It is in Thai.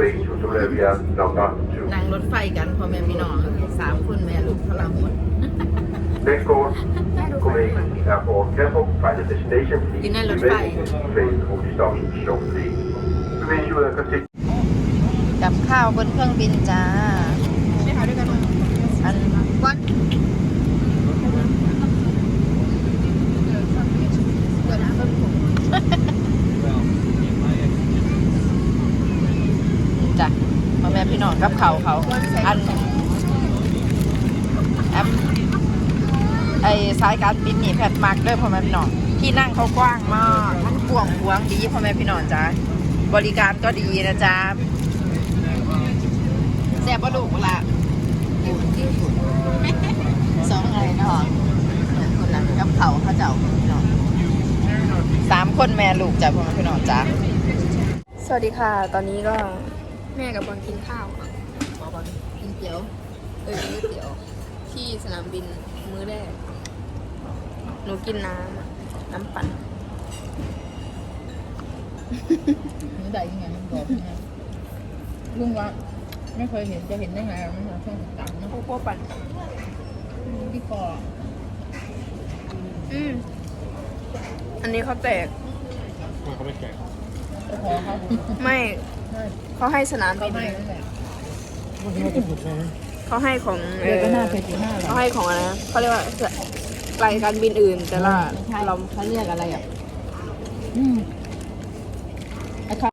ways from Monrovia, number two. นั่งรถไฟกันพ่อแม่พี่น้องสามคนแม่ลูกพลังหมด Next course, Copenhagen Airport. Careful, find a destination. Please Yun na, Lord remain Pai. train will be stopping shortly. Remain you will continue. กับข้าวบนเครื่องบินจ้า ไม่หาด้วยกัน อัน วันเกิดอะไรขึ้น จ้ะพ่อแม่พี่น้องกับเขาเขาอันแอมไอสายการบินนี่แพทมักเด้อพ่อแม่พี่น้องที่นั่งเขากว้างมากมันกว้างขวางดีพ่อแม่พี่น้องจ้าบริการก็ดีนะจ๊ะแซ่บปะลูกเวละสองอะไรนะหรอคนนั้นกับเขาเขาเจ้าพี่น้องสามคนแม่ลูกจ้ะพ่อแม่พี่น้องจ้าสวัสดีค่ะ ตอนนี้ก็ แม่กับบอลกินข้าวค่ะกินเกี๊ยว เออก๋วยเตี๋ยว ที่สนามบินมื้อแรก หนูกินน้ำอะน้ำปั่นนี่ได้ยังไงมันบอกยังไงลุงว่าไม่เคยเห็นจะเห็นได้ไงมันช่วงต่างๆนะโคโค่ปั่นที่คออืม อันนี้เขาแตกจะ คอเขาไม่ใช่เขาให้สนามเขาบินให้นั่นแหละเขาให้ของเดือนก็น่าเคยจุดห้าแหละเขาให้ของอะไรนะเขาเรียกว่ารายการบินอื่น แต่ละไม่ใช่เรา เขาเรียกอะไรอะ อืมไอ้เขา